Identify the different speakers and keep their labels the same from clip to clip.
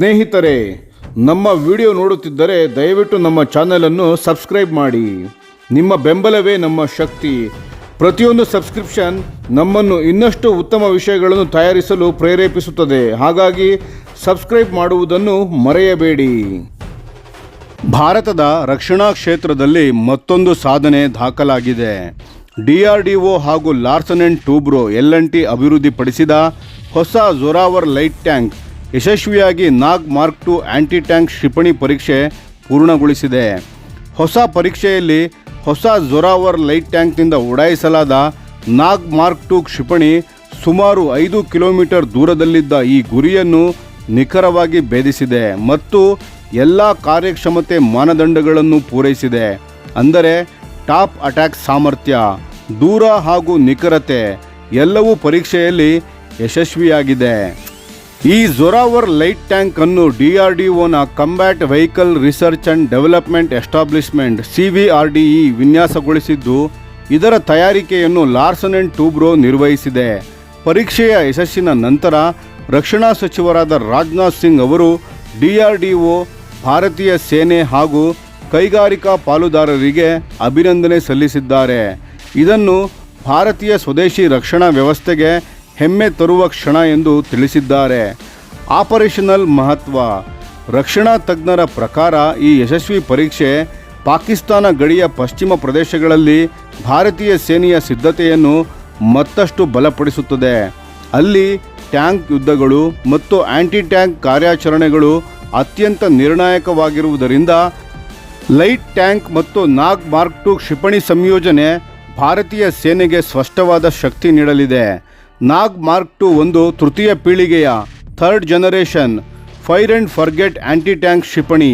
Speaker 1: ಸ್ನೇಹಿತರೆ, ನಮ್ಮ ವಿಡಿಯೋ ನೋಡುತ್ತಿದ್ದರೆ ದಯವಿಟ್ಟು ನಮ್ಮ ಚಾನಲನ್ನು ಸಬ್ಸ್ಕ್ರೈಬ್ ಮಾಡಿ. ನಿಮ್ಮ ಬೆಂಬಲವೇ ನಮ್ಮ ಶಕ್ತಿ. ಪ್ರತಿಯೊಂದು ಸಬ್ಸ್ಕ್ರಿಪ್ಷನ್ ನಮ್ಮನ್ನು ಇನ್ನಷ್ಟು ಉತ್ತಮ ವಿಷಯಗಳನ್ನು ತಯಾರಿಸಲು ಪ್ರೇರೇಪಿಸುತ್ತದೆ. ಹಾಗಾಗಿ ಸಬ್ಸ್ಕ್ರೈಬ್ ಮಾಡುವುದನ್ನು ಮರೆಯಬೇಡಿ. ಭಾರತದ ರಕ್ಷಣಾ ಕ್ಷೇತ್ರದಲ್ಲಿ ಮತ್ತೊಂದು ಸಾಧನೆ ದಾಖಲಾಗಿದೆ. ಡಿಆರ್ಡಿಒ ಹಾಗೂ Larsen and Toubro L N T ಅಭಿವೃದ್ಧಿಪಡಿಸಿದ ಹೊಸ ಜೊರಾವರ್ ಲೈಟ್ ಟ್ಯಾಂಕ್ ಯಶಸ್ವಿಯಾಗಿ Nag mark two anti tank ಕ್ಷಿಪಣಿ ಪರೀಕ್ಷೆ ಪೂರ್ಣಗೊಳಿಸಿದೆ. ಹೊಸ ಪರೀಕ್ಷೆಯಲ್ಲಿ ಹೊಸ ಜೊರಾವರ್ ಲೈಟ್ ಟ್ಯಾಂಕ್ನಿಂದ ಉಡಾಯಿಸಲಾದ ನಾಗ್ ಮಾರ್ಕ್ ಟು ಕ್ಷಿಪಣಿ ಸುಮಾರು ಐದು ಕಿಲೋಮೀಟರ್ ದೂರದಲ್ಲಿದ್ದ ಈ ಗುರಿಯನ್ನು ನಿಖರವಾಗಿ ಭೇದಿಸಿದೆ ಮತ್ತು ಎಲ್ಲ ಕಾರ್ಯಕ್ಷಮತೆ ಮಾನದಂಡಗಳನ್ನು ಪೂರೈಸಿದೆ. ಅಂದರೆ ಟಾಪ್ ಅಟ್ಯಾಕ್ ಸಾಮರ್ಥ್ಯ, ದೂರ ಹಾಗೂ ನಿಖರತೆ ಎಲ್ಲವೂ ಪರೀಕ್ಷೆಯಲ್ಲಿ ಯಶಸ್ವಿಯಾಗಿದೆ. ಈ ಜೊರಾವರ್ ಲೈಟ್ ಟ್ಯಾಂಕ್ ಅನ್ನು ಡಿಆರ್ಡಿಒನ combat vehicle research and development establishment CVRDE ವಿನ್ಯಾಸಗೊಳಿಸಿದ್ದು, ಇದರ ತಯಾರಿಕೆಯನ್ನು ಲಾರ್ಸನ್ ಅಂಡ್ ಟೂಬ್ರೋ ನಿರ್ವಹಿಸಿದೆ. ಪರೀಕ್ಷೆಯ ಯಶಸ್ಸಿನ ನಂತರ ರಕ್ಷಣಾ ಸಚಿವರಾದ ರಾಜನಾಥ್ ಸಿಂಗ್ ಅವರು ಡಿಆರ್ಡಿಒ ಭಾರತೀಯ ಸೇನೆ ಹಾಗೂ ಕೈಗಾರಿಕಾ ಪಾಲುದಾರರಿಗೆ ಅಭಿನಂದನೆ ಸಲ್ಲಿಸಿದ್ದಾರೆ. ಇದನ್ನು ಭಾರತೀಯ ಸ್ವದೇಶಿ ರಕ್ಷಣಾ ವ್ಯವಸ್ಥೆಗೆ ಹೆಮ್ಮೆ ತರುವ ಕ್ಷಣ ಎಂದು ತಿಳಿಸಿದ್ದಾರೆ. ಆಪರೇಷನಲ್ ಮಹತ್ವ, ರಕ್ಷಣಾ ತಜ್ಞರ ಪ್ರಕಾರ ಈ ಯಶಸ್ವಿ ಪರೀಕ್ಷೆ ಪಾಕಿಸ್ತಾನ ಗಡಿಯ ಪಶ್ಚಿಮ ಪ್ರದೇಶಗಳಲ್ಲಿ ಭಾರತೀಯ ಸೇನೆಯ ಸಿದ್ಧತೆಯನ್ನು ಮತ್ತಷ್ಟು ಬಲಪಡಿಸುತ್ತದೆ. ಅಲ್ಲಿ ಟ್ಯಾಂಕ್ ಯುದ್ಧಗಳು ಮತ್ತು ಆ್ಯಂಟಿ ಟ್ಯಾಂಕ್ ಕಾರ್ಯಾಚರಣೆಗಳು ಅತ್ಯಂತ ನಿರ್ಣಾಯಕವಾಗಿರುವುದರಿಂದ ಲೈಟ್ ಟ್ಯಾಂಕ್ ಮತ್ತು ನಾಗ್ ಮಾರ್ಕ್ ಟು ಕ್ಷಿಪಣಿ ಸಂಯೋಜನೆ ಭಾರತೀಯ ಸೇನೆಗೆ ಸ್ಪಷ್ಟವಾದ ಶಕ್ತಿ ನೀಡಲಿದೆ. ನಾಗ್ ಮಾರ್ಕ್ ಟು ಒಂದು ತೃತೀಯ ಪೀಳಿಗೆಯ third generation fire and forget anti tank ಕ್ಷಿಪಣಿ.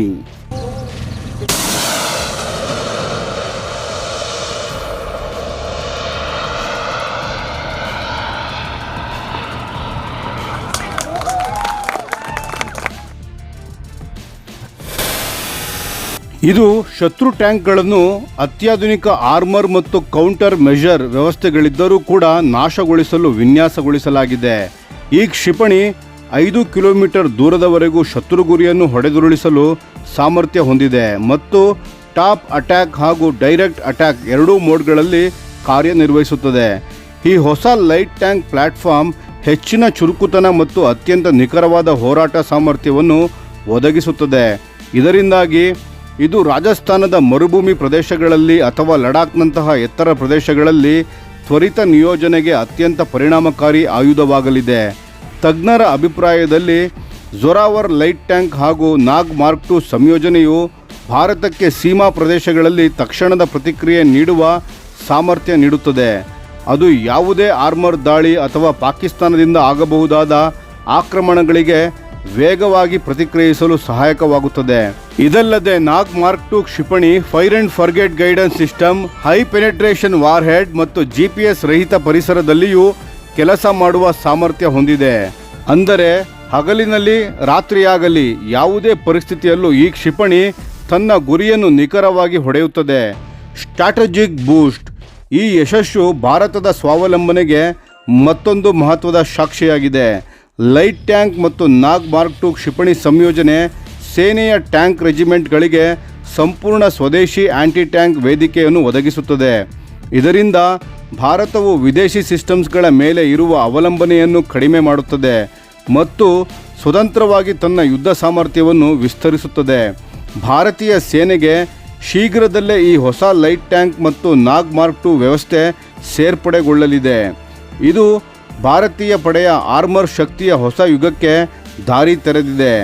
Speaker 1: ಇದು ಶತ್ರು ಟ್ಯಾಂಕ್ಗಳನ್ನು ಅತ್ಯಾಧುನಿಕ ಆರ್ಮರ್ ಮತ್ತು ಕೌಂಟರ್ ಮೆಷರ್ ವ್ಯವಸ್ಥೆಗಳಿದ್ದರೂ ಕೂಡ ನಾಶಗೊಳಿಸಲು ವಿನ್ಯಾಸಗೊಳಿಸಲಾಗಿದೆ. ಈ ಕ್ಷಿಪಣಿ ಐದು ಕಿಲೋಮೀಟರ್ ದೂರದವರೆಗೂ ಶತ್ರು ಗುರಿಯನ್ನು ಹೊಡೆದುರುಳಿಸಲು ಸಾಮರ್ಥ್ಯ ಹೊಂದಿದೆ ಮತ್ತು ಟಾಪ್ ಅಟ್ಯಾಕ್ ಹಾಗೂ ಡೈರೆಕ್ಟ್ ಅಟ್ಯಾಕ್ ಎರಡೂ ಮೋಡ್ಗಳಲ್ಲಿ ಕಾರ್ಯನಿರ್ವಹಿಸುತ್ತದೆ. ಈ ಹೊಸ ಲೈಟ್ ಟ್ಯಾಂಕ್ ಪ್ಲಾಟ್ಫಾರ್ಮ್ ಹೆಚ್ಚಿನ ಚುರುಕುತನ ಮತ್ತು ಅತ್ಯಂತ ನಿಖರವಾದ ಹೋರಾಟ ಸಾಮರ್ಥ್ಯವನ್ನು ಒದಗಿಸುತ್ತದೆ. ಇದರಿಂದಾಗಿ ಇದು ರಾಜಸ್ಥಾನದ ಮರುಭೂಮಿ ಪ್ರದೇಶಗಳಲ್ಲಿ ಅಥವಾ ಲಡಾಖ್ನಂತಹ ಎತ್ತರ ಪ್ರದೇಶಗಳಲ್ಲಿ ತ್ವರಿತ ನಿಯೋಜನೆಗೆ ಅತ್ಯಂತ ಪರಿಣಾಮಕಾರಿ ಆಯುಧವಾಗಲಿದೆ. ತಜ್ಞರ ಅಭಿಪ್ರಾಯದಲ್ಲಿ ಜೊರಾವರ್ ಲೈಟ್ ಟ್ಯಾಂಕ್ ಹಾಗೂ ನಾಗ್ ಮಾರ್ಕ್ ಟು ಸಂಯೋಜನೆಯು ಭಾರತಕ್ಕೆ ಸೀಮಾ ಪ್ರದೇಶಗಳಲ್ಲಿ ತಕ್ಷಣದ ಪ್ರತಿಕ್ರಿಯೆ ನೀಡುವ ಸಾಮರ್ಥ್ಯ ನೀಡುತ್ತದೆ. ಅದು ಯಾವುದೇ ಆರ್ಮರ್ ದಾಳಿ ಅಥವಾ ಪಾಕಿಸ್ತಾನದಿಂದ ಆಗಬಹುದಾದ ಆಕ್ರಮಣಗಳಿಗೆ ವೇಗವಾಗಿ ಪ್ರತಿಕ್ರಿಯಿಸಲು ಸಹಾಯಕವಾಗುತ್ತದೆ. ಇದಲ್ಲದೆ ನಾಗ್ ಮಾರ್ಕ್ ಟು ಕ್ಷಿಪಣಿ, fire and forget guidance system, high penetration war head ಮತ್ತು ಜಿಪಿಎಸ್ ರಹಿತ ಪರಿಸರದಲ್ಲಿಯೂ ಕೆಲಸ ಮಾಡುವ ಸಾಮರ್ಥ್ಯ ಹೊಂದಿದೆ. ಅಂದರೆ, ಹಗಲಿನಲ್ಲಿ ರಾತ್ರಿಯಾಗಲಿ ಯಾವುದೇ ಪರಿಸ್ಥಿತಿಯಲ್ಲೂ ಈ ಕ್ಷಿಪಣಿ ತನ್ನ ಗುರಿಯನ್ನು ನಿಖರವಾಗಿ ಹೊಡೆಯುತ್ತದೆ. Strategic boost. ಈ ಯಶಸ್ಸು ಭಾರತದ ಸ್ವಾವಲಂಬನೆಗೆ ಮತ್ತೊಂದು ಮಹತ್ವದ ಸಾಕ್ಷಿಯಾಗಿದೆ. ಲೈಟ್ ಟ್ಯಾಂಕ್ ಮತ್ತು ನಾಗ್ ಮಾರ್ಕ್ ಟು ಕ್ಷಿಪಣಿ ಸಂಯೋಜನೆ ಸೇನೆಯ ಟ್ಯಾಂಕ್ ರೆಜಿಮೆಂಟ್ಗಳಿಗೆ ಸಂಪೂರ್ಣ ಸ್ವದೇಶಿ ಆಂಟಿ ಟ್ಯಾಂಕ್ ವೇದಿಕೆಯನ್ನು ಒದಗಿಸುತ್ತದೆ. ಇದರಿಂದ ಭಾರತವು ವಿದೇಶಿ ಸಿಸ್ಟಮ್ಸ್ಗಳ ಮೇಲೆ ಇರುವ ಅವಲಂಬನೆಯನ್ನು ಕಡಿಮೆ ಮಾಡುತ್ತದೆ ಮತ್ತು ಸ್ವತಂತ್ರವಾಗಿ ತನ್ನ ಯುದ್ಧ ಸಾಮರ್ಥ್ಯವನ್ನು ವಿಸ್ತರಿಸುತ್ತದೆ. ಭಾರತೀಯ ಸೇನೆಗೆ ಶೀಘ್ರದಲ್ಲೇ ಈ ಹೊಸ ಲೈಟ್ ಟ್ಯಾಂಕ್ ಮತ್ತು ನಾಗ್ ಮಾರ್ಕ್ ಟು ವ್ಯವಸ್ಥೆ ಸೇರ್ಪಡೆಗೊಳ್ಳಲಿದೆ. ಇದು ಭಾರತೀಯ ಪಡೆಯ ಆರ್ಮರ್ ಶಕ್ತಿಯ ಹೊಸ ಯುಗಕ್ಕೆ ದಾರಿ ತೆರೆದಿದೆ.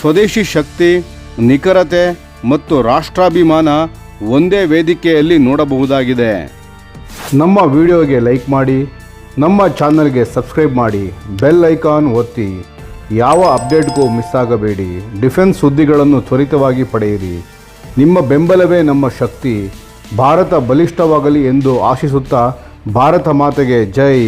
Speaker 1: ಸ್ವದೇಶಿ ಶಕ್ತಿ, ನಿಖರತೆ ಮತ್ತು ರಾಷ್ಟ್ರಾಭಿಮಾನ ಒಂದೇ ವೇದಿಕೆಯಲ್ಲಿ ನೋಡಬಹುದಾಗಿದೆ. ನಮ್ಮ ವಿಡಿಯೋಗೆ ಲೈಕ್ ಮಾಡಿ, ನಮ್ಮ ಚಾನಲ್ಗೆ ಸಬ್ಸ್ಕ್ರೈಬ್ ಮಾಡಿ, ಬೆಲ್ ಐಕಾನ್ ಒತ್ತಿ. ಯಾವ ಅಪ್ಡೇಟ್ಗೂ ಮಿಸ್ ಆಗಬೇಡಿ. ಡಿಫೆನ್ಸ್ ಸುದ್ದಿಗಳನ್ನು ತ್ವರಿತವಾಗಿ ಪಡೆಯಿರಿ. ನಿಮ್ಮ ಬೆಂಬಲವೇ ನಮ್ಮ ಶಕ್ತಿ. ಭಾರತ ಬಲಿಷ್ಠವಾಗಲಿ ಎಂದು ಆಶಿಸುತ್ತಾ, ಭಾರತ ಮಾತೆಗೆ ಜೈ.